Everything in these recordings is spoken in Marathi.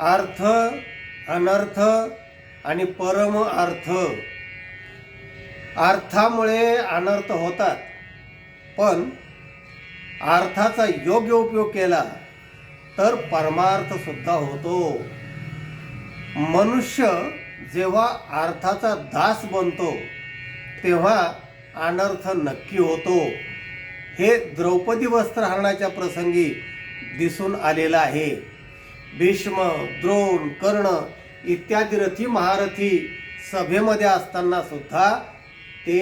अर्थ अनर्थ आणि परम अर्थ. अर्थामुळे अनर्थ होतात. पण अर्थाचा योग्य उपयोग केला तर परमार्थ सुद्धा होतो. मनुष्य जेव्हा अर्थाचा दास बनतो तेव्हा अनर्थ नक्की होतो. हे द्रौपदी वस्त्रहरणाच्या प्रसंगी दिसून आलेलं आहे. भीष्म द्रोण कर्ण इत्यादी रथी महारथी सभेमध्ये असताना सुद्धा ते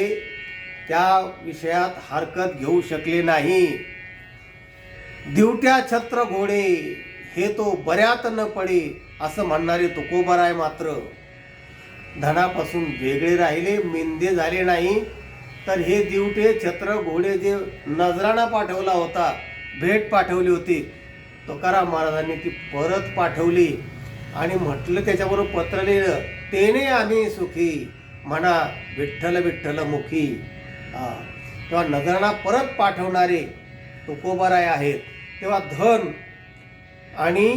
त्या विषयात हरकत घेऊ शकले नाही. दिवट्या छत्र घोडे हे तो बऱ्यात न पडे असं म्हणणारे तुकोबराय मात्र धनापासून वेगळे राहिले मिंदे झाले नाही. तर हे दिवटे छत्र घोडे जे नजराणा पाठवला होता भेट पाठवली होती तुकाराम महाराजांनी ती परत पाठवली आणि म्हटलं त्याच्याबरोबर पत्र लिहिलं तेने आम्ही सुखी. म्हणा विठ्ठल विठ्ठल मुखी. तेव्हा नगरांना परत पाठवणारे तुकोबराय आहेत तेव्हा धन आणि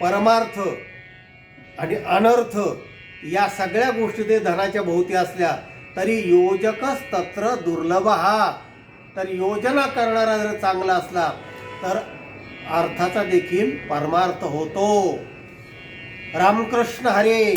परमार्थ आणि अनर्थ या सगळ्या गोष्टी ते धनाच्या भोवती असल्या तरी योजकच तत्र दुर्लभ हा. तर योजना करणारा जर चांगला असला तर अर्थाचा देखील परमार्थ होतो. रामकृष्ण हरे.